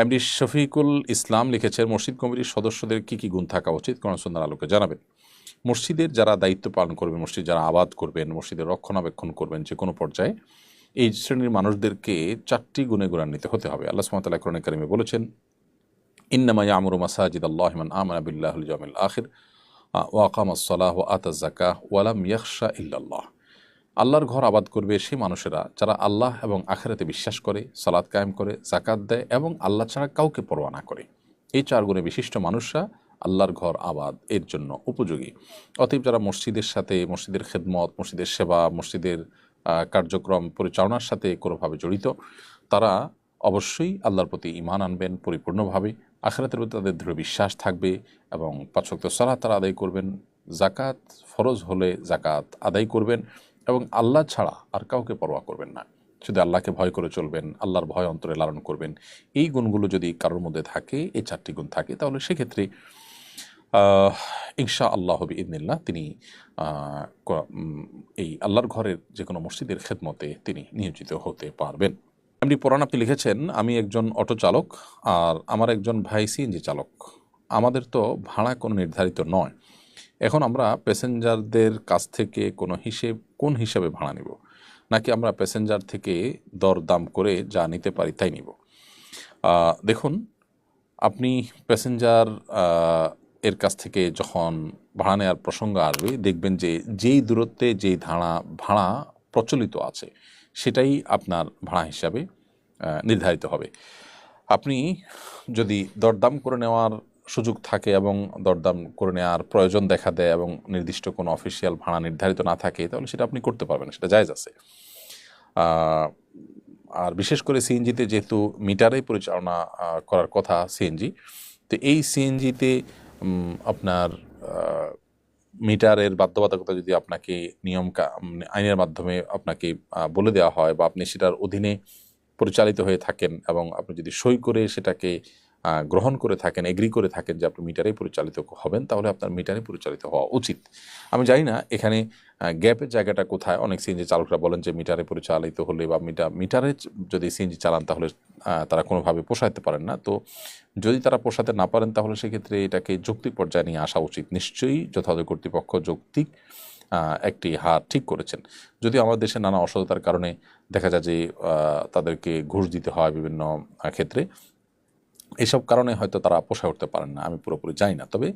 MD Shafiqul Islam লিখেছেন, মসজিদ কমিটির সদস্যদের কি কি গুণ থাকা উচিত? কোন সন্ধ্যার আলোকে জানাবেন মসজিদের যারা দায়িত্ব পালন করবেন মসজিদ যারা আবাদ করবেন, মসজিদের রক্ষণাবেক্ষণ করবেন যে কোনো পর্যায়ে, এই শ্রেণির মানুষদেরকে চারটি গুণে গুণান্বিত হতে হবে। আল্লাহ সুমতাল্লাহ করণে কারিমে বলেছেন, ইন্নামা ইয়ামুরু মাসাজিদ আল্লাহমান আমানা বিল্লাহুল জামিল আখির ওয়াকাম আসসালাহ আতা জাকাহ ওয়ালাম ইয়াকশা ইল্লাল্লাহ। আল্লাহর ঘর আবাদ করবে সেই মানুষেরা যারা আল্লাহ এবং আখেরাতে বিশ্বাস করে সালাদ কায়েম করে জাকাত দেয় এবং আল্লাহ ছাড়া কাউকে পরোয়া না করে। এই চার গুণে বিশিষ্ট মানুষরা আল্লাহর ঘর আবাদ এর জন্য উপযোগী। অতএব যারা মসজিদের সাথে, মসজিদের খেদমত, মসজিদের সেবা, মসজিদের কার্যক্রম পরিচালনার সাথে কোনোভাবে জড়িত, তারা অবশ্যই আল্লাহর প্রতি ইমান আনবেন পরিপূর্ণভাবে। আখেরাতের প্রতি তাদের দৃঢ় বিশ্বাস থাকবে এবং পাঁচক্ত সালাহ তারা আদায় করবেন। জাকাত ফরজ হলে জাকাত আদায় করবেন। এবং আল্লাহ ছাড়া আর কাউকে পরোয়া করবেন না। শুধু আল্লাহকে ভয় করে চলবেন, আল্লাহর ভয় অন্তরে লালন করবেন। এই গুণগুলো যদি কারোর মধ্যে থাকে এই চারটি গুণ থাকে, তাহলে সেক্ষেত্রে ইনশা আল্লাহ হবি ইদনিল্লাহ তিনি এই আল্লাহর ঘরের যে কোনো মসজিদের খেদমতে তিনি নিয়োজিত হতে পারবেন। এমনি পরাণ আপনি লিখেছেন, আমি একজন অটো চালক আর আমার একজন ভাই সিএনজি চালক। আমাদের তো ভাড়া কোনো নির্ধারিত নয়। এখন আমরা প্যাসেঞ্জারদের কাছ থেকে কোনো হিসেব, কোন হিসাবে ভাড়া নিব? নাকি আমরা প্যাসেঞ্জার থেকে দরদাম করে যা নিতে পারি তাই নিব? দেখুন, আপনি প্যাসেঞ্জার এর কাছ থেকে যখন ভাড়া নেওয়ার প্রসঙ্গ আসবে, দেখবেন যে যেই দূরত্বে যেই ধারা, ভাড়া প্রচলিত আছে, সেটাই আপনার ভাড়া হিসাবে নির্ধারিত হবে। আপনি যদি দরদাম করে নেওয়ার সুযোগ থাকে এবং দরদাম করে নেওয়ার প্রয়োজন দেখা দেয় এবং নির্দিষ্ট কোনো অফিসিয়াল ভাড়া নির্ধারিত না থাকে, তাহলে সেটা আপনি করতে পারবেন সেটা জায়জ আছে। আর বিশেষ করে সিএনজিতে যেহেতু মিটারে পরিচালনা করার কথা সিএনজি, তো এই সিএনজিতে আপনার মিটারের বাধ্যবাধকতা যদি আপনাকে নিয়ম আইনের মাধ্যমে আপনাকে বলে দেওয়া হয় বা আপনি সেটার অধীনে পরিচালিত হয়ে থাকেন এবং আপনি যদি সই করে সেটাকে গ্রহণ করে থাকেন এগ্রি করে থাকেন যে আপনি মিটারে পরিচালিত হবেন, তাহলে আপনার মিটারে পরিচালিত হওয়া উচিত। আমি জানি না, এখানে গ্যাপের জায়গাটা কোথায়? অনেক সিএনজি চালকরা বলেন যে মিটারে পরিচালিত হলে বা মিটার মিটারে যদি সিএনজি চালান তাহলে তারা কোনোভাবে পোষাইতে পারেন না। তো যদি তারা পোষাতে না পারেন, তাহলে সেক্ষেত্রে এটাকে যৌক্তিক পর্যায়ে নিয়ে আসা উচিত। নিশ্চয়ই যথাযথ কর্তৃপক্ষ যৌক্তিক একটি হার ঠিক করেছেন। যদি আমাদের দেশে নানা অসততার কারণে দেখা যায় যে তাদেরকে ঘুষ দিতে হয় বিভিন্ন ক্ষেত্রে। এসব কারণে হয়তো তারা পোষায় উঠতে পারেন না, আমি পুরোপুরি জানি না। তবে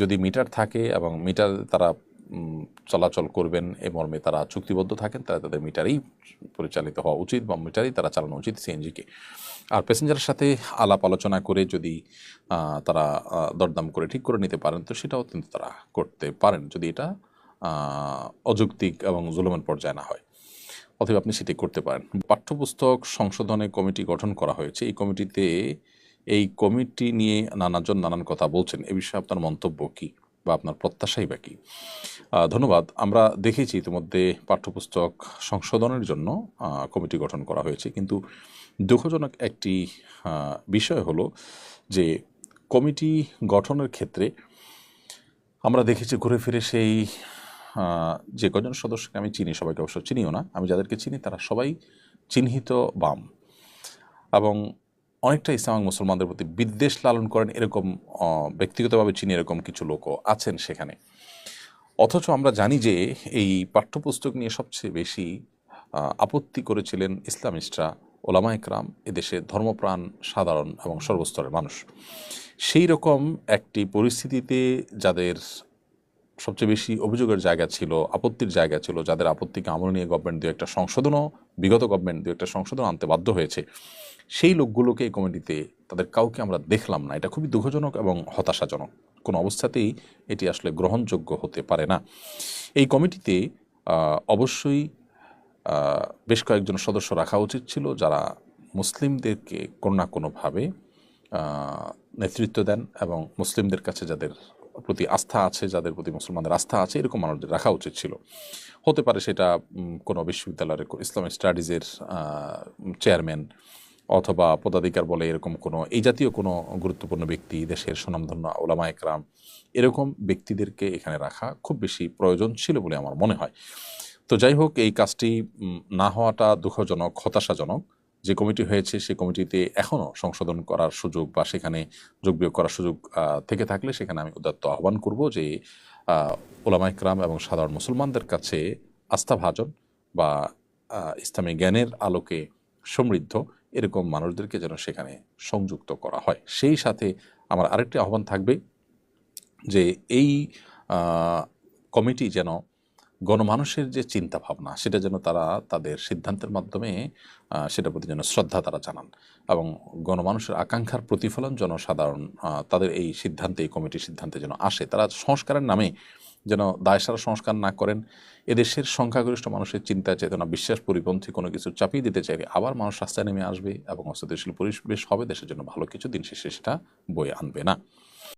যদি মিটার থাকে এবং মিটার তারা চলাচল করবেন এ মর্মে তারা চুক্তিবদ্ধ থাকেন তারা তাদের মিটারেই পরিচালিত হওয়া উচিত বা মিটারেই তারা চালানো উচিত সিএনজিকে। আর প্যাসেঞ্জারের সাথে আলাপ আলোচনা করে যদি তারা দরদাম করে ঠিক করে নিতে পারেন, তো সেটাও কিন্তু তারা করতে পারেন। যদি এটা অযৌক্তিক এবং জুলুমের পর্যায়ে না হয়। অথবা আপনি সেটি করতে পারেন। পাঠ্যপুস্তক সংশোধনে কমিটি গঠন করা হয়েছে। এই কমিটিতে এই কমিটি নিয়ে নানাজন নানান কথা বলছেন। এ বিষয়ে আপনার মন্তব্য কী বা আপনার প্রত্যাশাই বা কী? ধন্যবাদ। আমরা দেখেছি ইতিমধ্যে পাঠ্যপুস্তক সংশোধনের জন্য কমিটি গঠন করা হয়েছে। কিন্তু দুঃখজনক একটি বিষয় হলো যে কমিটি গঠনের ক্ষেত্রে আমরা দেখেছি ঘুরে ফিরে সেই যে কজন সদস্যকে আমি চিনি, সবাইকে অবশ্য চিনিও না, আমি যাদেরকে চিনি তারা সবাই চিহ্নিত বাম। এবং অনেকটা ইসলাম মুসলমানদের প্রতি বিদ্বেষ লালন করেন, এরকম ব্যক্তিগতভাবে চিনি এরকম কিছু লোকও আছেন সেখানে। অথচ আমরা জানি যে এই পাঠ্যপুস্তক নিয়ে সবচেয়ে বেশি আপত্তি করেছিলেন ইসলামিস্টরা, ওলামা একরাম এদেশে ধর্মপ্রাণ সাধারণ এবং সর্বস্তরের মানুষ। সেই রকম একটি পরিস্থিতিতে যাদের সবচেয়ে বেশি অভিযোগের জায়গা ছিল, আপত্তির জায়গা ছিল, যাদের আপত্তিকে আমল নিয়ে গভর্নমেন্ট দু একটা সংশোধনও, বিগত গভর্নমেন্ট দু একটা সংশোধন আনতে বাধ্য হয়েছে। সেই লোকগুলোকে এই কমিটিতে তাদের কাউকে আমরা দেখলাম না। এটা খুবই দুঃখজনক এবং হতাশাজনক। কোনো অবস্থাতেই এটি আসলে গ্রহণযোগ্য হতে পারে না। এই কমিটিতে অবশ্যই বেশ কয়েকজন সদস্য রাখা উচিত ছিল যারা মুসলিমদেরকে কোনো না কোনোভাবে নেতৃত্ব দেন এবং মুসলিমদের কাছে যাদের প্রতি আস্থা আছে, যাদের প্রতি মুসলমানদের আস্থা আছে, এরকম মানুষদের রাখা উচিত ছিল। হতে পারে সেটা কোনো বিশ্ববিদ্যালয়ের ইসলামিক স্টাডিজের চেয়ারম্যান অথবা পদাধিকার বলে এরকম কোনো, এই জাতীয় কোনো গুরুত্বপূর্ণ ব্যক্তি, দেশের সুনামধন্য ওলামা একরাম, এরকম ব্যক্তিদেরকে এখানে রাখা খুব বেশি প্রয়োজন ছিল বলে আমার মনে হয়। তো যাই হোক, এই কাজটি না হওয়াটা দুঃখজনক, হতাশাজনক। যে কমিটি হয়েছে সেই কমিটিতে এখনও সংশোধন করার সুযোগ বা সেখানে যোগ বিয়োগ করার সুযোগ থেকে থাকলে সেখানে আমি উদাত্ত আহ্বান করব যে আহ, ওলামা ইকরাম এবং সাধারণ মুসলমানদের কাছে আস্থাভাজন বা ইসলামী জ্ঞানের আলোকে সমৃদ্ধ এরকম মানুষদেরকে যেন সেখানে সংযুক্ত করা হয়। সেই সাথে আমার আরেকটি আহ্বান থাকবে যে এই কমিটি যেন গণমানুষের যে চিন্তা ভাবনা সেটা যেন তারা তাদের সিদ্ধান্তের মাধ্যমে সেটার প্রতি যেন শ্রদ্ধা তারা জানান। এবং গণমানুষের আকাঙ্ক্ষার প্রতিফলন যেন সাধারণ তাদের এই সিদ্ধান্তে, এই কমিটির সিদ্ধান্তে যেন আসে। তারা সংস্কারের নামে যেন দায়সারা সংস্কার না করেন। এদেশের সংখ্যাগরিষ্ঠ মানুষের চিন্তা চেতনা, বিশ্বাস, পরিপন্থী কোনো কিছু চাপিয়ে দিতে চাইলে আবার মানুষ রাস্তায় নেমে আসবে এবং অস্থিতিশীল পরিবেশ হবে। দেশের জন্য ভালো কিছু দিন শেষে সেটা বয়ে আনবে না।